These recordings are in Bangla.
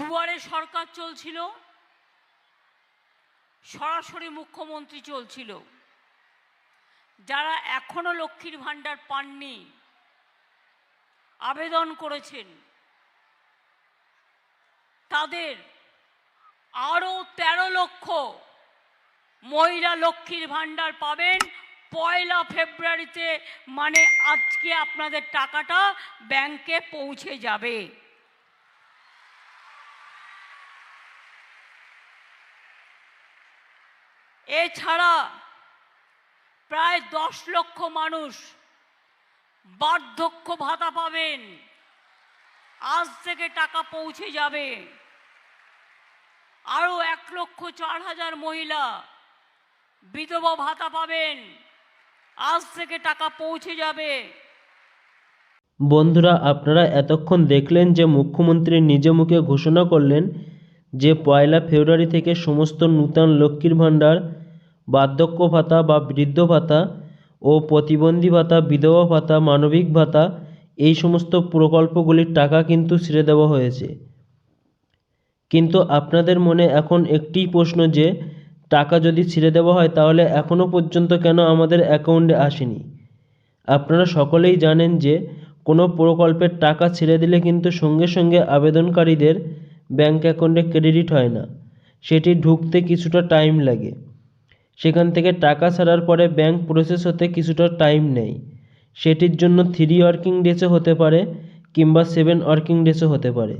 দুয়ারে সরকার চলছিল, সরাসরি মুখ্যমন্ত্রী চলছিল। যারা এখনও লক্ষ্মীর ভাণ্ডার পাননি, আবেদন করেছেন, তাদের আরও তেরো লক্ষ মহিলা লক্ষ্মীর ভাণ্ডার পাবেন পয়লা ফেব্রুয়ারিতে মানে আজকে আপনাদের টাকাটা ব্যাংকে পৌঁছে যাবে। এছাড়া প্রায় দশ লক্ষ মানুষ বার্ধক্য ভাতা পাবেন। আজ থেকে টাকা পৌঁছে যাবে। আরও এক লক্ষ চার হাজার মহিলা বিধবা ভাতা পাবেন। আজ থেকে টাকা পৌঁছে যাবে। বন্ধুরা, আপনারা এতক্ষণ দেখলেন যে মুখ্যমন্ত্রী নিজ মুখে ঘোষণা করলেন যে পয়লা ফেব্রুয়ারি থেকে সমস্ত নূতন লক্ষ্মীর ভাণ্ডার বার্ধক্য ভাতা বা বৃদ্ধ ভাতা ও প্রতিবন্ধী ভাতা, বিধবা ভাতা, মানবিক ভাতা, এই সমস্ত প্রকল্পগুলির টাকা কিন্তু ছেড়ে দেওয়া হয়েছে। কিন্তু আপনাদের মনে এখন একটি প্রশ্ন যে, টাকা যদি ছেড়ে দেওয়া হয় তাহলে এখনও পর্যন্ত কেন আমাদের অ্যাকাউন্টে আসেনি? আপনারা সকলেই জানেন যে, কোনো প্রকল্পের টাকা ছেড়ে দিলে কিন্তু সঙ্গে সঙ্গে আবেদনকারীদের ব্যাংক অ্যাকাউন্টে ক্রেডিট হয় না। সেটি ঢুকতে কিছুটা টাইম লাগে। সেখান থেকে টাকা ছাড়ার পরে ব্যাংক প্রসেস হতে কিছুটা টাইম নেয়। সেটির জন্য থ্রি ওয়ার্কিং ডেসও হতে পারে কিংবা সেভেন ওয়ার্কিং ডেসও হতে পারে।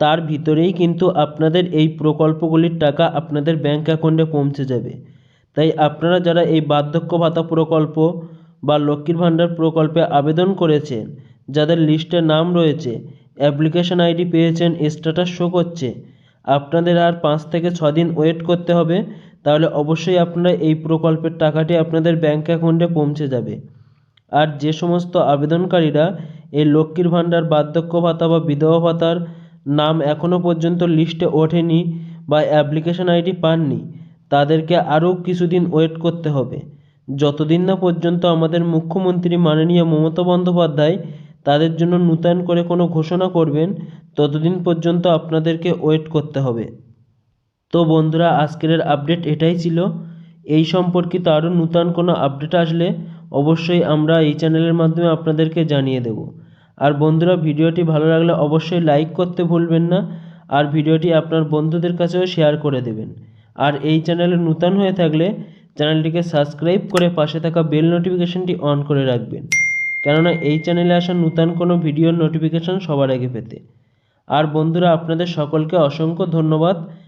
তার ভিতরেই কিন্তু আপনাদের এই প্রকল্পগুলির টাকা আপনাদের ব্যাংক অ্যাকাউন্টে পৌঁছে যাবে। তাই আপনারা যারা এই বার্ধক্য ভাতা প্রকল্প বা লক্ষ্মীর ভাণ্ডার প্রকল্পে আবেদন করেছেন, যাদের লিস্টে নাম রয়েছে অ্যাপ্লিকেশন আইডি পেয়েছেন স্ট্যাটাস শো করছে, আপনাদের আর পাঁচ থেকে ছ দিন ওয়েট করতে হবে। তাহলে অবশ্যই আপনারা এই প্রকল্পের টাকাটি আপনাদের ব্যাঙ্ক অ্যাকাউন্টে পৌঁছে যাবে। আর যে সমস্ত আবেদনকারীরা এই লক্ষ্মীর ভাণ্ডার, বার্ধক্য ভাতা বা বিধবা ভাতার নাম এখনও পর্যন্ত লিস্টে ওঠেনি বা অ্যাপ্লিকেশন আইডি পাননি, তাদেরকে আরও কিছুদিন ওয়েট করতে হবে। যতদিন না পর্যন্ত আমাদের মুখ্যমন্ত্রী মাননীয় মমতা বন্দ্যোপাধ্যায় তাদের জন্য নূতন করে কোনো ঘোষণা করবেন, ততদিন পর্যন্ত আপনাদেরকে ওয়েট করতে হবে। তো বন্ধুরা, আজকের আপডেট এটাই ছিল। এই সম্পর্কিত আরও নূতন কোনো আপডেট আসলে অবশ্যই আমরা এই চ্যানেলের মাধ্যমে আপনাদেরকে জানিয়ে দেব। আর বন্ধুরা, ভিডিওটি ভালো লাগলে অবশ্যই লাইক করতে ভুলবেন না আর ভিডিওটি আপনার বন্ধুদের কাছেও শেয়ার করে দেবেন। আর এই চ্যানেলে নূতন হয়ে থাকলে চ্যানেলটিকে সাবস্ক্রাইব করে পাশে থাকা বেল নোটিফিকেশনটি অন করে রাখবেন। কেননা এই চ্যানেলে আসা নূতন কোনো ভিডিওর নোটিফিকেশন সবার আগে পেতে। আর বন্ধুরা, আপনাদের সকলকে অসংখ্য ধন্যবাদ।